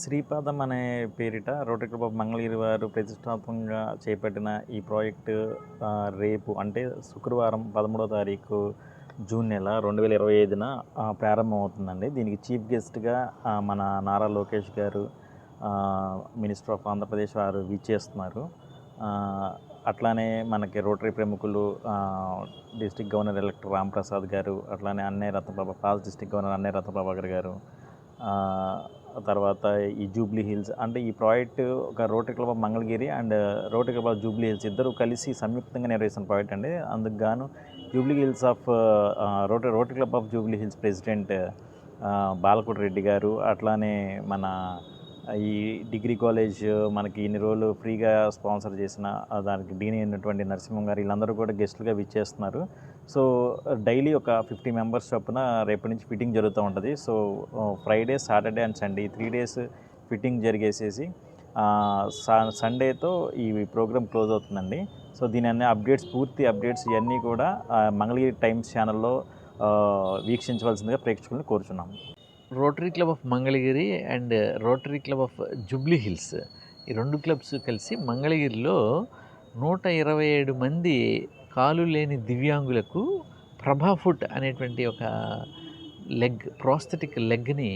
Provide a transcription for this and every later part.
శ్రీపాదం అనే పేరిట rotary club of Mangalagiri వారు ప్రతిష్టాత్మకంగా చేపట్టిన ఈ ప్రాజెక్టు రేపు అంటే శుక్రవారం పదమూడో తారీఖు జూన్ నెల రెండు వేల ఇరవై ఐదున ప్రారంభం అవుతుందండి దీనికి చీఫ్ గెస్ట్గా మన నారా లోకేష్ గారు మినిస్టర్ ఆఫ్ ఆంధ్రప్రదేశ్ వారు విచ్చేస్తున్నారు. అట్లానే మనకి రోటరీ ప్రముఖులు district governor elect Ram Prasad గారు అట్లానే అన్నయ్య రత్నప్రభ పాస్ డిస్టిక్ గవర్నర్ అన్నయ్య రత్నప్రభాకర్ గారు తర్వాత ఈ జూబ్లీ హిల్స్ అంటే ఈ ప్రాజెక్ట్ ఒక rotary club of Mangalagiri and rotary club of Jubilee Hills ఇద్దరు కలిసి సంయుక్తంగా నిర్వహిస్తున్న ప్రాజెక్ట్ అండి. అందుకు గాను Jubilee Hills of rotary rotary club of Jubilee Hills president Balakoti Reddy గారు అట్లానే మన ఈ డిగ్రీ కాలేజ్ మనకి ఇన్ని రోజులు ఫ్రీగా స్పాన్సర్ చేసిన దానికి డీన్ అయినటువంటి నరసింహం గారు వీళ్ళందరూ కూడా గెస్టులుగా విచ్చేస్తున్నారు. సో డైలీ ఒక ఫిఫ్టీ మెంబర్స్ చొప్పున రేపటి నుంచి ఫిట్టింగ్ జరుగుతూ ఉంటుంది. So Friday Saturday and Sunday ఈ త్రీ డేస్ ఫిట్టింగ్ జరిగేసేసి స- సండేతో ఈ ప్రోగ్రామ్ క్లోజ్ అవుతుందండి. సో దీని అన్ని అప్డేట్స్ పూర్తి అప్డేట్స్ ఇవన్నీ కూడా మంగళగిరి టైమ్స్ ఛానల్లో వీక్షించవలసిందిగా ప్రేక్షకులను కోరుచున్నాము rotary club of Mangalagiri and rotary club of Jubilee Hills. ఈ రెండు క్లబ్స్ కలిసి మంగళగిరిలో నూట ఇరవై ఏడు మంది కాలు లేని దివ్యాంగులకు ప్రభా ఫుడ్ అనేటువంటి ఒక లెగ్ ప్రాస్థెటిక్ లెగ్ని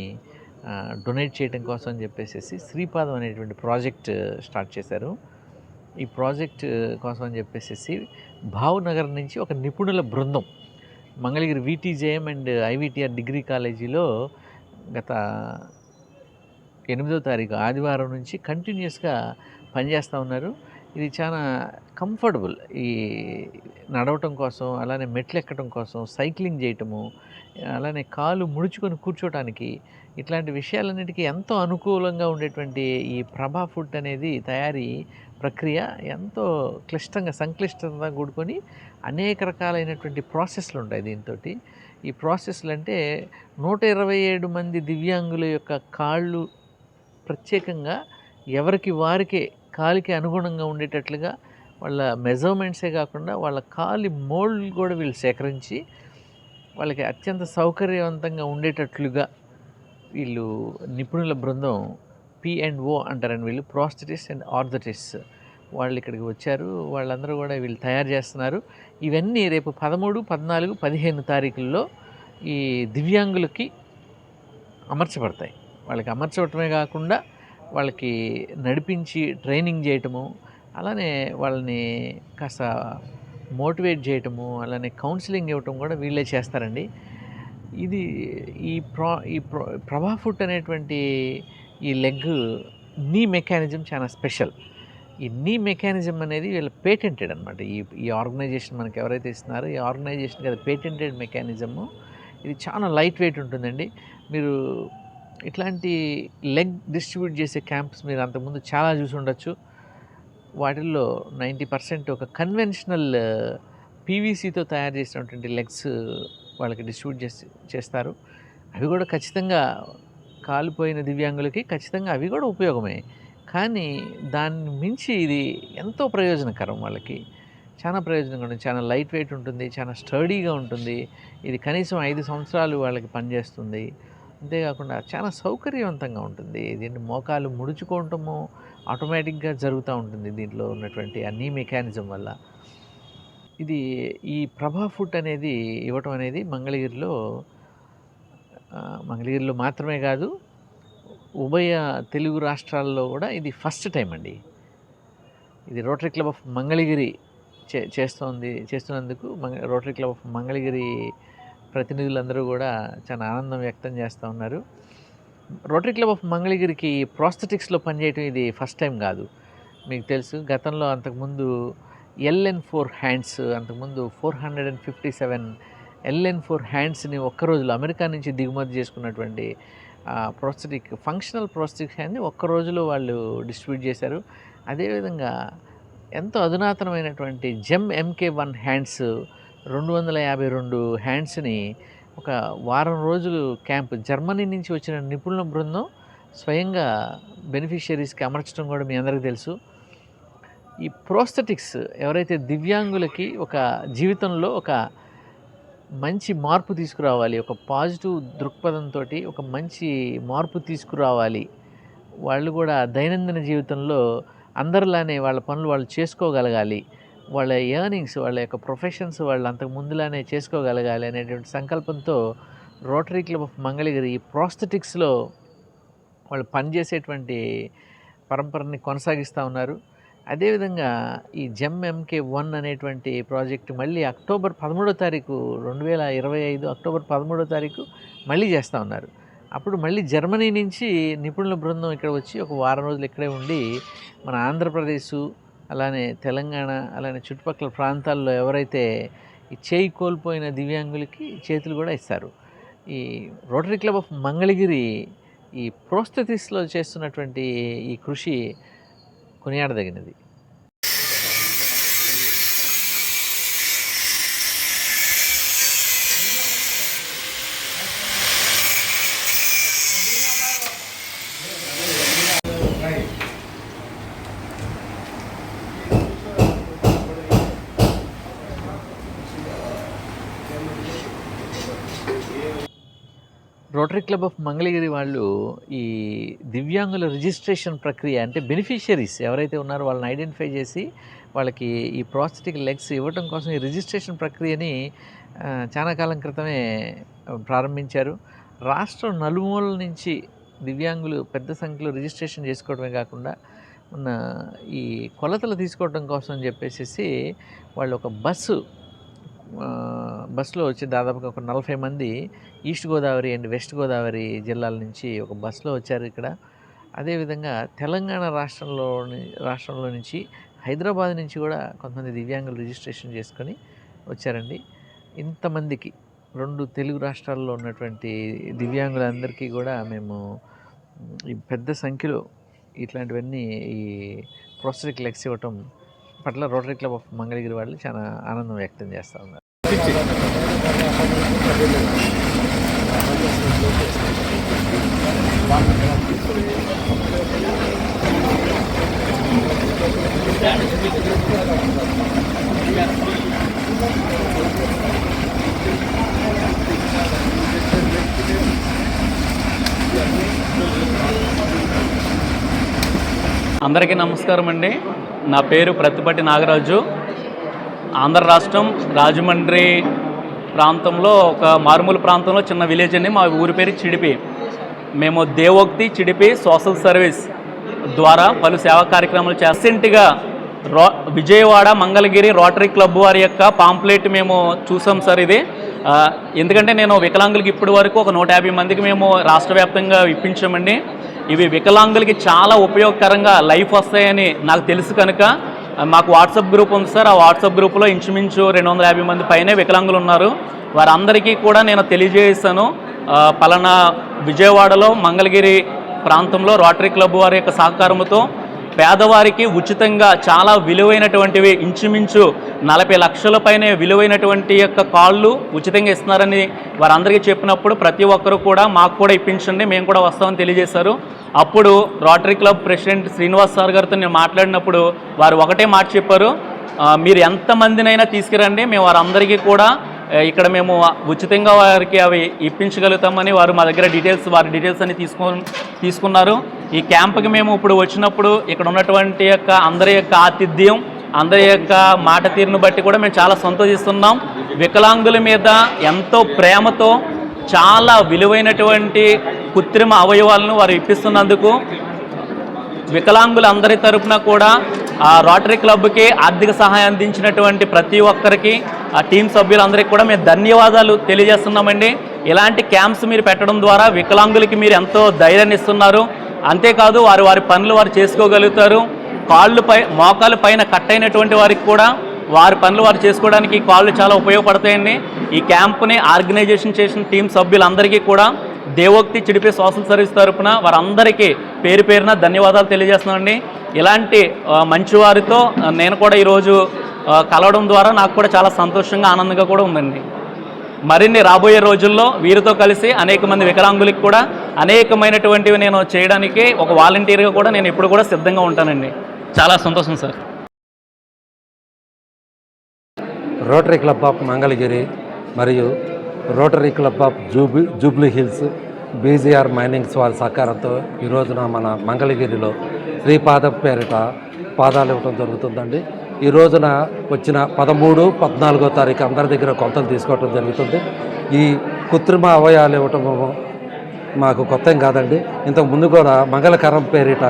డొనేట్ చేయడం కోసం అని చెప్పేసి శ్రీపాదం అనేటువంటి ప్రాజెక్ట్ స్టార్ట్ చేశారు. ఈ ప్రాజెక్ట్ కోసం అని చెప్పేసి భావనగర్ నుంచి ఒక నిపుణుల బృందం Mangalagiri VTJM and IVTR degree కాలేజీలో గత ఎనిమిదో తారీఖు ఆదివారం నుంచి కంటిన్యూస్గా పనిచేస్తూ ఉన్నారు. ఇది చాలా కంఫర్టబుల్. ఈ నడవటం కోసం అలానే మెట్లు ఎక్కడం కోసం సైక్లింగ్ చేయటము అలానే కాలు ముడుచుకొని కూర్చోటానికి ఇట్లాంటి విషయాలన్నిటికీ ఎంతో అనుకూలంగా ఉండేటువంటి ఈ ప్రభా ఫుడ్ అనేది తయారీ ప్రక్రియ ఎంతో క్లిష్టంగా సంక్లిష్టంగా కూడుకొని అనేక రకాలైనటువంటి ప్రాసెస్లు ఉంటాయి దీంతో ఈ ప్రాసెస్లు అంటే నూట ఇరవై ఏడు మంది దివ్యాంగుల యొక్క కాళ్ళు ప్రత్యేకంగా ఎవరికి వారికే కాలికి అనుగుణంగా ఉండేటట్లుగా వాళ్ళ మెజర్మెంట్సే కాకుండా వాళ్ళ కాలి మోల్డ్ కూడా వీళ్ళు సేకరించి వాళ్ళకి అత్యంత సౌకర్యవంతంగా ఉండేటట్లుగా వీళ్ళు నిపుణుల బృందం పి అండ్ ఓ అంటారండి వీళ్ళు ప్రాస్థెటిస్ అండ్ ఆర్థటిస్ వాళ్ళు ఇక్కడికి వచ్చారు వాళ్ళందరూ కూడా వీళ్ళు తయారు చేస్తున్నారు. ఇవన్నీ రేపు పదమూడు పద్నాలుగు పదిహేను తారీఖుల్లో ఈ దివ్యాంగులకి అమర్చబడతాయి. వాళ్ళకి అమర్చవటమే కాకుండా వాళ్ళకి నడిపించి ట్రైనింగ్ చేయటము అలానే వాళ్ళని కాస్త మోటివేట్ చేయటము అలానే కౌన్సిలింగ్ ఇవ్వటం కూడా వీళ్ళే చేస్తారండి. ఇది ఈ ప్రా ఈ ప్రో ప్రభా ఫుట్ అనేటువంటి ఈ లెగ్ నీ మెకానిజం చాలా స్పెషల్. ఈ నీ మెకానిజం అనేది వీళ్ళ పేటెంటెడ్ అనమాట ఈ ఈ ఆర్గనైజేషన్ మనకి ఎవరైతే ఇస్తున్నారో ఈ ఆర్గనైజేషన్కి అది పేటెంటెడ్ మెకానిజము. ఇది చాలా లైట్ వెయిట్ ఉంటుందండి. మీరు ఇట్లాంటి లెగ్ డిస్ట్రిబ్యూట్ చేసే క్యాంప్స్ మీరు అంతకుముందు చాలా చూసి ఉండొచ్చు. వాటిల్లో నైంటీ పర్సెంట్ ఒక కన్వెన్షనల్ పీవీసీతో తయారు చేసినటువంటి లెగ్స్ వాళ్ళకి డిస్ట్రిబ్యూట్ చేసి చేస్తారు. అవి కూడా ఖచ్చితంగా కాలిపోయిన దివ్యాంగులకి ఖచ్చితంగా అవి కూడా ఉపయోగమే. కానీ దాన్ని మించి ఇది ఎంతో ప్రయోజనకరం వాళ్ళకి. చాలా ప్రయోజనంగా ఉంటుంది. చాలా లైట్ వెయిట్ ఉంటుంది. చాలా స్టడీగా ఉంటుంది. ఇది కనీసం ఐదు సంవత్సరాలు వాళ్ళకి పనిచేస్తుంది. అంతేకాకుండా చాలా సౌకర్యవంతంగా ఉంటుంది. దీన్ని మోకాలు ముడుచుకోవటము ఆటోమేటిక్గా జరుగుతూ ఉంటుంది దీంట్లో ఉన్నటువంటి అన్ని మెకానిజం వల్ల. ఇది ఈ ప్రభా ఫుడ్ అనేది ఇవ్వటం అనేది మంగళగిరిలో మంగళగిరిలో మాత్రమే కాదు ఉభయ తెలుగు రాష్ట్రాల్లో కూడా ఇది ఫస్ట్ టైం అండి. ఇది రోటరీ క్లబ్ ఆఫ్ మంగళగిరి చే చేస్తోంది చేస్తున్నందుకు మంగ రోటరీ క్లబ్ ఆఫ్ మంగళగిరి ప్రతినిధులందరూ కూడా చాలా ఆనందం వ్యక్తం చేస్తూ ఉన్నారు. రోటరీ క్లబ్ ఆఫ్ మంగళగిరికి ప్రాస్థెటిక్స్లో పనిచేయటం ఇది ఫస్ట్ టైం కాదు. మీకు తెలుసు గతంలో అంతకుముందు ఎల్ఎన్ ఫోర్ హ్యాండ్స్ అంతకుముందు four hundred and fifty seven LN four హ్యాండ్స్ని ఒక్కరోజులో అమెరికా నుంచి దిగుమతి చేసుకున్నటువంటి ప్రోస్థెటిక్ ఫంక్షనల్ ప్రోస్థెటిక్ హ్యాండ్ని ఒక్క రోజులో వాళ్ళు డిస్ట్రిబ్యూట్ చేశారు. అదేవిధంగా ఎంతో అధునాతనమైనటువంటి జెమ్ ఎంకే వన్ హ్యాండ్స్ రెండు వందల యాభై రెండు హ్యాండ్స్ని ఒక వారం రోజులు క్యాంప్ జర్మనీ నుంచి వచ్చిన నిపుణుల బృందం స్వయంగా బెనిఫిషియరీస్కి అమర్చడం కూడా మీ అందరికీ తెలుసు. ఈ ప్రోస్థెటిక్స్ ఎవరైతే దివ్యాంగులకి ఒక జీవితంలో ఒక మంచి మార్పు తీసుకురావాలి ఒక పాజిటివ్ దృక్పథంతో ఒక మంచి మార్పు తీసుకురావాలి వాళ్ళు కూడా దైనందిన జీవితంలో అందరిలానే వాళ్ళ పనులు వాళ్ళు చేసుకోగలగాలి వాళ్ళ ఎర్నింగ్స్ వాళ్ళ యొక్క ప్రొఫెషన్స్ వాళ్ళు అంతకు ముందులానే చేసుకోగలగాలి అనేటువంటి సంకల్పంతో రోటరీ క్లబ్ ఆఫ్ మంగళగిరి ఈ ప్రాస్థెటిక్స్లో వాళ్ళు పనిచేసేటువంటి పరంపరని కొనసాగిస్తూ ఉన్నారు. అదేవిధంగా ఈ జెమ్ ఎంకే వన్ అనేటువంటి ప్రాజెక్ట్ మళ్ళీ అక్టోబర్ పదమూడో తారీఖు రెండు వేల ఇరవై ఐదు అక్టోబర్ పదమూడో తారీఖు మళ్ళీ చేస్తూ ఉన్నారు. అప్పుడు మళ్ళీ జర్మనీ నుంచి నిపుణుల బృందం ఇక్కడ వచ్చి ఒక వారం రోజులు ఇక్కడే ఉండి మన ఆంధ్రప్రదేశ్ అలానే తెలంగాణ అలానే చుట్టుపక్కల ప్రాంతాల్లో ఎవరైతే ఈ చేయి కోల్పోయిన దివ్యాంగులకి చేతులు కూడా ఇస్తారు. ఈ రోటరీ క్లబ్ ఆఫ్ మంగళగిరి ఈ ప్రోస్థెటిస్లో చేస్తున్నటువంటి ఈ కృషి కొనియాడదగినది. రోటరీ క్లబ్ ఆఫ్ మంగళగిరి వాళ్ళు ఈ దివ్యాంగుల రిజిస్ట్రేషన్ ప్రక్రియ అంటే బెనిఫిషియరీస్ ఎవరైతే ఉన్నారో వాళ్ళని ఐడెంటిఫై చేసి వాళ్ళకి ఈ ప్రాస్థెటిక్ లెగ్స్ ఇవ్వటం కోసం ఈ రిజిస్ట్రేషన్ ప్రక్రియని చాలా కాలం క్రితమే ప్రారంభించారు. రాష్ట్రం నలుమూలల నుంచి దివ్యాంగులు పెద్ద సంఖ్యలో రిజిస్ట్రేషన్ చేసుకోవడమే కాకుండా మన ఈ కొలతలు తీసుకోవడం కోసం అని చెప్పేసి వాళ్ళు ఒక బస్సు బస్సులో వచ్చి దాదాపుగా ఒక నలభై మంది east Godavari and west Godavari జిల్లాల నుంచి ఒక బస్సులో వచ్చారు ఇక్కడ. అదేవిధంగా తెలంగాణ రాష్ట్రంలో రాష్ట్రంలో నుంచి హైదరాబాద్ నుంచి కూడా కొంతమంది దివ్యాంగులు రిజిస్ట్రేషన్ చేసుకొని వచ్చారండి. ఇంతమందికి రెండు తెలుగు రాష్ట్రాల్లో ఉన్నటువంటి దివ్యాంగులందరికీ కూడా మేము ఈ పెద్ద సంఖ్యలో ఇట్లాంటివన్నీ ఈ ప్రోస్టరిక్ లెక్స్ ఇవ్వటం పట్ల రోటరీ క్లబ్ ఆఫ్ మంగళగిరి వాళ్ళు చాలా ఆనందం వ్యక్తం చేస్తూ ఉన్నారు. అందరికీ నమస్కారం అండి. నా పేరు ప్రతిపటి నాగరాజు. ఆంధ్ర రాష్ట్రం రాజమండ్రి ప్రాంతంలో ఒక మారుమూల ప్రాంతంలో చిన్న విలేజ్ అండి. మా ఊరి పేరు చిడిపి. మేము దేవోక్తి చిడిపి సోషల్ సర్వీస్ ద్వారా పలు సేవా కార్యక్రమాలు చేసెంట్గా రో విజయవాడ మంగళగిరి రోటరీ క్లబ్ వారి యొక్క పాంప్లెట్ మేము చూసాం సార్ ఇది. ఎందుకంటే నేను వికలాంగులకి ఇప్పటి వరకు ఒక నూట యాభై మందికి మేము రాష్ట్ర వ్యాప్తంగా ఇప్పించామండి. ఇవి వికలాంగులకి చాలా ఉపయోగకరంగా లైఫ్ వస్తాయని నాకు తెలుసు కనుక మాకు వాట్సాప్ గ్రూప్ ఉంది సార్. ఆ వాట్సాప్ గ్రూప్లో ఇంచుమించు రెండు వందల యాభై మంది పైనే వికలాంగులు ఉన్నారు. వారందరికీ కూడా నేను తెలియజేస్తాను. పలానా విజయవాడలో మంగళగిరి ప్రాంతంలో రోటరీ క్లబ్ వారి యొక్క సహకారంతో పేదవారికి ఉచితంగా చాలా విలువైనటువంటివి ఇంచుమించు నలభై లక్షల పైనే విలువైనటువంటి యొక్క కాళ్ళు ఉచితంగా ఇస్తున్నారని వారందరికీ చెప్పినప్పుడు ప్రతి ఒక్కరు కూడా మాకు కూడా ఇప్పించండి మేము కూడా వస్తామని తెలియజేశారు. అప్పుడు rotary club president Srinivas sir గారితో నేను మాట్లాడినప్పుడు వారు ఒకటే మాట చెప్పారు మీరు ఎంతమందినైనా తీసుకురండి మేము వారందరికీ కూడా ఇక్కడ మేము ఉచితంగా వారికి అవి ఇప్పించగలుగుతామని వారు మా దగ్గర డీటెయిల్స్ వారి డీటెయిల్స్ అన్ని తీసుకో తీసుకున్నారు. ఈ క్యాంప్కి మేము ఇప్పుడు వచ్చినప్పుడు ఇక్కడ ఉన్నటువంటి యొక్క అందరి యొక్క ఆతిథ్యం అందరి యొక్క మాట తీరును బట్టి కూడా మేము చాలా సంతోషిస్తున్నాం. వికలాంగుల మీద ఎంతో ప్రేమతో చాలా విలువైనటువంటి కృత్రిమ అవయవాలను వారు ఇప్పిస్తున్నందుకు వికలాంగులందరి తరపున కూడా ఆ రోటరీ క్లబ్కి ఆర్థిక సహాయం అందించినటువంటి ప్రతి ఒక్కరికి ఆ టీం సభ్యులందరికీ కూడా మేము ధన్యవాదాలు తెలియజేస్తున్నామండి. ఇలాంటి క్యాంప్స్ మీరు పెట్టడం ద్వారా వికలాంగులకి మీరు ఎంతో ధైర్యాన్ని ఇస్తున్నారు. అంతేకాదు వారు వారి పనులు వారు చేసుకోగలుగుతారు. కాళ్ళు పై మోకాలు పైన కట్ అయినటువంటి వారికి కూడా వారి పనులు వారు చేసుకోవడానికి ఈ కాళ్ళు చాలా ఉపయోగపడతాయండి. ఈ క్యాంప్ని ఆర్గనైజేషన్ చేసిన టీం సభ్యులందరికీ కూడా దేవోక్తి చిడిపే సోషల్ సర్వీస్ తరఫున వారందరికీ పేరు పేరున ధన్యవాదాలు తెలియజేస్తున్నానండి. ఇలాంటి మంచివారితో మంచి వారితో నేను కూడా ఈరోజు కలవడం ద్వారా నాకు కూడా చాలా సంతోషంగా ఆనందంగా కూడా ఉందండి. మరిన్ని రాబోయే రోజుల్లో వీరితో కలిసి అనేక మంది వికలాంగులకు కూడా అనేకమైనటువంటివి నేను చేయడానికి ఒక వాలంటీర్గా కూడా నేను ఎప్పుడు కూడా సిద్ధంగా ఉంటానండి. చాలా సంతోషం sir. Rotary club of Mangalagiri మరియు రోటరీ క్లబ్ ఆఫ్ జూబి జూబ్లీ హిల్స్ బీజీఆర్ మైనింగ్స్ వారి సహకారంతో ఈ రోజున మన మంగళగిరిలో శ్రీపాదం పేరిట పాదాలు ఇవ్వడం జరుగుతుందండి. ఈ రోజున వచ్చిన పదమూడు పద్నాలుగో తారీఖు అందరి దగ్గర కొలతలు తీసుకోవటం జరుగుతుంది. ఈ కృత్రిమ అవయాలు ఇవ్వటం మాకు కొత్త కాదండి. ఇంతకు ముందు కూడా మంగళకరం పేరిట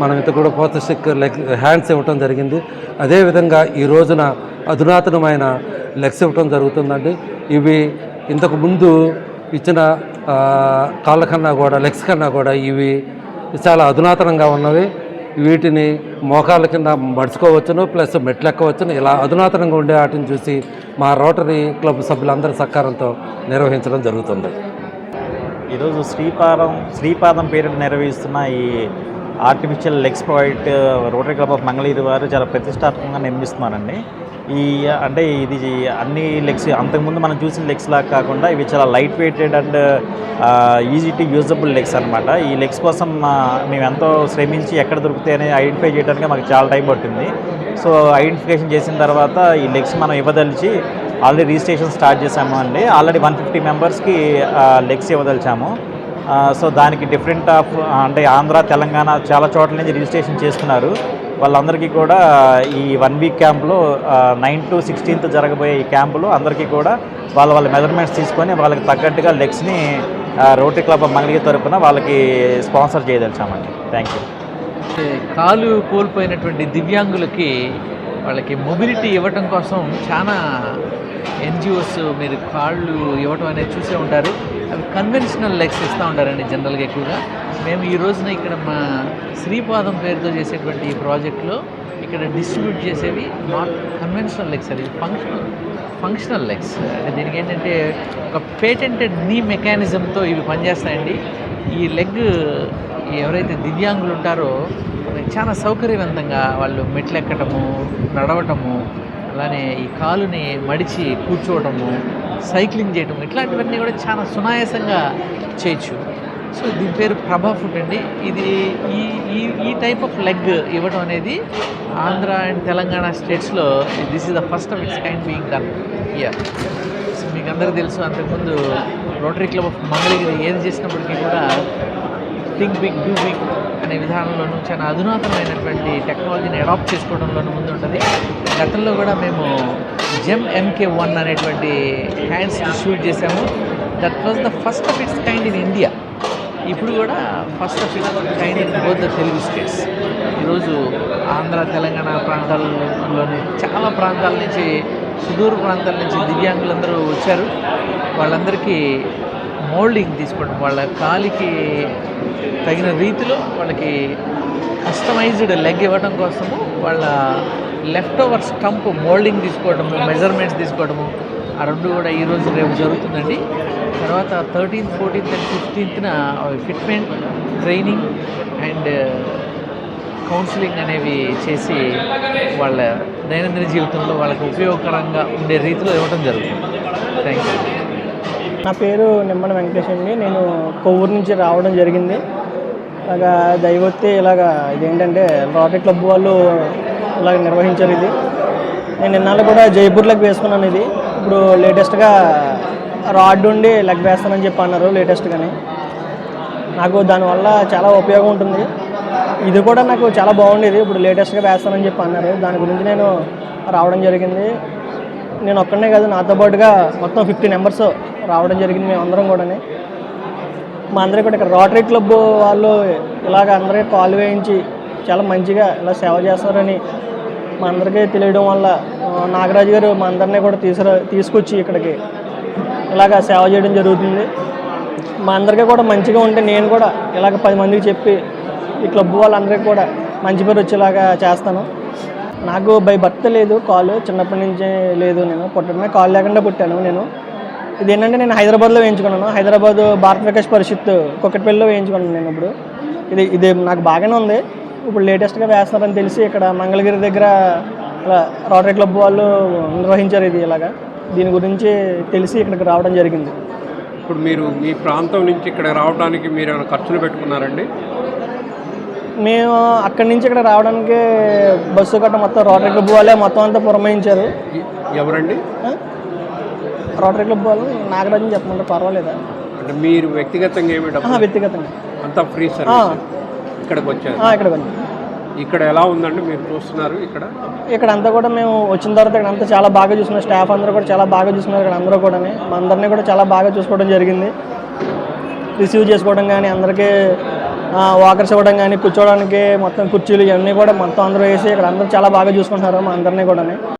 మనం ఇంత కూడా పోతస్టిక్ లెగ్ హ్యాండ్స్ ఇవ్వటం జరిగింది. అదేవిధంగా ఈ రోజున అధునాతనమైన లెగ్స్ ఇవ్వటం జరుగుతుందండి. ఇవి ఇంతకు ముందు ఇచ్చిన కాళ్ళ కన్నా కూడా లెగ్స్ కన్నా కూడా ఇవి చాలా అధునాతనంగా ఉన్నవి. వీటిని మోకాళ్ళ కింద మడుచుకోవచ్చును ప్లస్ మెట్లెక్కవచ్చును. ఇలా అధునాతనంగా ఉండే వాటిని చూసి మా రోటరీ క్లబ్ సభ్యులందరి సహకారంతో నిర్వహించడం జరుగుతుంది. ఈరోజు శ్రీపాదం శ్రీపాదం పేరిట నిర్వహిస్తున్న ఈ artificial legs project rotary club of Mangalagiri వారు చాలా ప్రతిష్టాత్మకంగా నిర్మిస్తున్నారండి. ఈ అంటే ఇది అన్ని లెగ్స్ అంతకుముందు మనం చూసిన లెగ్స్ లాగా కాకుండా ఇవి చాలా light weighted and easy to usable legs అనమాట ఈ లెగ్స్ కోసం మేము ఎంతో శ్రమించి ఎక్కడ దొరుకుతాయని ఐడెంటిఫై చేయడానికి మాకు చాలా టైం పట్టింది. సో ఐడెంటిఫికేషన్ చేసిన తర్వాత ఈ లెగ్స్ మనం ఇవ్వదలిచి ఆల్రెడీ రిజిస్ట్రేషన్ స్టార్ట్ చేసాము అండి ఆల్రెడీ వన్ ఫిఫ్టీ మెంబర్స్కి లెగ్స్ ఇవ్వదలిచాము. సో దానికి డిఫరెంట్ ఆఫ్ అంటే ఆంధ్ర తెలంగాణ చాలా చోట్ల నుంచి రిజిస్ట్రేషన్ చేస్తున్నారు. వాళ్ళందరికీ కూడా ఈ వన్ వీక్ క్యాంప్లో నైన్ టు సిక్స్టీన్త్ జరగబోయే ఈ క్యాంపులో అందరికీ కూడా వాళ్ళ వాళ్ళ మెజర్మెంట్స్ తీసుకొని వాళ్ళకి తగ్గట్టుగా లెగ్స్ని రోటరీ క్లబ్ మంగళగిరి తరపున వాళ్ళకి స్పాన్సర్ చేయదలిచామండి. Thank you. కాలు కోల్పోయినటువంటి దివ్యాంగులకి వాళ్ళకి మొబిలిటీ ఇవ్వటం కోసం చాలా ఎన్జిఓస్ మీరు కాళ్ళు ఇవ్వటం అనేది చూసే ఉంటారు. అవి కన్వెన్షనల్ లెగ్స్ ఇస్తూ ఉంటారండి జనరల్గా ఎక్కువగా. మేము ఈ రోజున ఇక్కడ మా శ్రీపాదం పేరుతో చేసేటువంటి ఈ ప్రాజెక్ట్లో ఇక్కడ డిస్ట్రిబ్యూట్ చేసేవి నాట్ కన్వెన్షనల్ లెగ్స్ అది ఫంక్షనల్ ఫంక్షనల్ లెగ్స్ అంటే దీనికి ఏంటంటే ఒక పేటెంటెడ్ నీ మెకానిజంతో ఇవి పనిచేస్తాయండి. ఈ లెగ్ ఎవరైతే దివ్యాంగులు ఉంటారో చాలా సౌకర్యవంతంగా వాళ్ళు మెట్లు ఎక్కటము నడవటము అలానే ఈ కాలుని మడిచి కూర్చోవడము సైక్లింగ్ చేయడం ఇట్లాంటివన్నీ కూడా చాలా సునాయాసంగా చేయొచ్చు. సో దీని పేరు ప్రభా ఫుడ్ అండి. ఇది ఈ ఈ ఈ టైప్ ఆఫ్ లెగ్ ఇవ్వడం అనేది ఆంధ్ర అండ్ తెలంగాణ స్టేట్స్లో this is the first of its kind being done year so మీకు అందరికీ తెలుసు అంతకుముందు రోటరీ క్లబ్ ఆఫ్ మంగళగిరి ఏది చేసినప్పటికీ కూడా థింక్ బిగ్ డూ బిగ్ అనే విధానంలోనూ చాలా అధునాతనమైనటువంటి టెక్నాలజీని అడాప్ట్ చేసుకోవడంలోనూ ముందు ఉంటుంది గతంలో కూడా మేము జెమ్ ఎంకే వన్ అనేటువంటి హ్యాండ్స్ డిస్ట్రిబ్యూట్ చేసాము that was the first of its kind in India ఇప్పుడు కూడా first of its kind in both the Telugu states ఈరోజు ఆంధ్ర తెలంగాణ ప్రాంతాలలోని చాలా ప్రాంతాల నుంచి సుదూర ప్రాంతాల నుంచి దివ్యాంగులందరూ వచ్చారు. వాళ్ళందరికీ మోల్డింగ్ తీసుకోవడం వాళ్ళ కాలికి తగిన రీతిలో వాళ్ళకి కస్టమైజ్డ్ లెగ్ ఇవ్వడం కోసము వాళ్ళ లెఫ్ట్ ఓవర్ స్టంప్ మోల్డింగ్ తీసుకోవడము మెజర్మెంట్స్ తీసుకోవడము. ఆ రెండు కూడా ఈరోజు రేపు జరుగుతుందండి. తర్వాత థర్టీన్త్ ఫోర్టీన్త్ అండ్ ఫిఫ్టీన్త్న ఫిట్మెంట్ ట్రైనింగ్ అండ్ కౌన్సిలింగ్ అనేవి చేసి వాళ్ళ దైనందిన జీవితంలో వాళ్ళకి ఉపయోగకరంగా ఉండే రీతిలో ఇవ్వడం జరుగుతుంది. థ్యాంక్ యూ నా పేరు నిమ్మన వెంకటేష్ అండి. నేను కొవ్వూరు నుంచి రావడం జరిగింది. ఇలాగా దైవత్తి ఇలాగా ఇదేంటంటే రోటరీ క్లబ్ వాళ్ళు ఇలాగ నిర్వహించారు ఇది. నేను నిన్నాళ్ళు కూడా జైపూర్లోకి వేసుకున్నాను ఇది. ఇప్పుడు లేటెస్ట్గా రాడ్ ఉండి లెగ్ వేస్తానని చెప్పి అన్నారు లేటెస్ట్గానే. నాకు దానివల్ల చాలా ఉపయోగం ఉంటుంది. ఇది కూడా నాకు చాలా బాగుండేది. ఇప్పుడు లేటెస్ట్గా వేస్తానని చెప్పి అన్నారు. దాని గురించి నేను రావడం జరిగింది. నేను ఒక్కడనే కాదు నాతో పాటుగా మొత్తం ఫిఫ్టీ మెంబర్స్ రావడం జరిగింది మేము అందరం కూడా మా అందరికీ కూడా ఇక్కడ రోటరీ క్లబ్ వాళ్ళు ఇలాగ అందరికీ కాల్ వేయించి చాలా మంచిగా ఇలా సేవ చేస్తారని మా అందరికీ తెలియడం వల్ల నాగరాజు గారు మా అందరినీ కూడా తీసుకురా తీసుకొచ్చి ఇక్కడికి ఇలాగ సేవ చేయడం జరుగుతుంది. మా అందరికీ కూడా మంచిగా ఉంటే నేను కూడా ఇలాగ పది మందికి చెప్పి ఈ క్లబ్ వాళ్ళందరికీ కూడా మంచి పేరు వచ్చేలాగా చేస్తాను. నాకు బై భర్త లేదు కాలు చిన్నప్పటి నుంచి లేదు నేను. పుట్టడమే కాలు లేకుండా పుట్టాను నేను. ఇది ఏంటంటే నేను హైదరాబాద్లో వేయించుకున్నాను. హైదరాబాద్ భారత వికాస్ పరిషత్ కుక్కటిపల్లిలో వేయించుకున్నాను నేను ఇప్పుడు. ఇది ఇది నాకు బాగానే ఉంది. ఇప్పుడు లేటెస్ట్గా వేస్తున్నారని తెలిసి ఇక్కడ మంగళగిరి దగ్గర రోటరీ క్లబ్ వాళ్ళు నిర్వహించారు ఇది ఇలాగా. దీని గురించి తెలిసి ఇక్కడికి రావడం జరిగింది. ఇప్పుడు మీరు మీ ప్రాంతం నుంచి ఇక్కడ రావడానికి మీరు ఏమైనా ఖర్చులు పెట్టుకున్నారండి? మేము అక్కడి నుంచి ఇక్కడ రావడానికి బస్సు గట్ట మొత్తం రోటరీ క్లబ్ వాళ్ళే మొత్తం అంతా పురమాయించారు. ఎవరండి? రోటరీ క్లబ్ వాళ్ళు నాగరాజు చెప్పమంటే పర్వాలేదా? అంటే మీరు వ్యక్తిగతంగా ఏమి డబ్బులు ఆహా, వ్యక్తిగతంగా. అంతా ఫ్రీ సర్వీస్. ఇక్కడికి వచ్చారు. ఇక్కడికి వచ్చాం ఇక్కడ ఎలా ఉందండి? మీరు చూస్తున్నారు ఇక్కడ? ఇక్కడ అంతా కూడా మేము వచ్చిన తర్వాత ఇక్కడ అంతా చాలా బాగా చూసుకున్నాం స్టాఫ్ అందరూ కూడా చాలా బాగా చూసుకున్నారు ఇక్కడ అందరూ కూడా మా అందరినీ కూడా చాలా బాగా చూసుకోవడం జరిగింది. రిసీవ్ చేసుకోవడం కానీ అందరికీ వాకర్స్ ఇవ్వడం కానీ కూర్చోవడానికి మొత్తం కుర్చీలు ఇవన్నీ కూడా మొత్తం అందరూ వేసి ఇక్కడ అందరూ చాలా బాగా చూసుకుంటున్నారు మా అందరినీ కూడా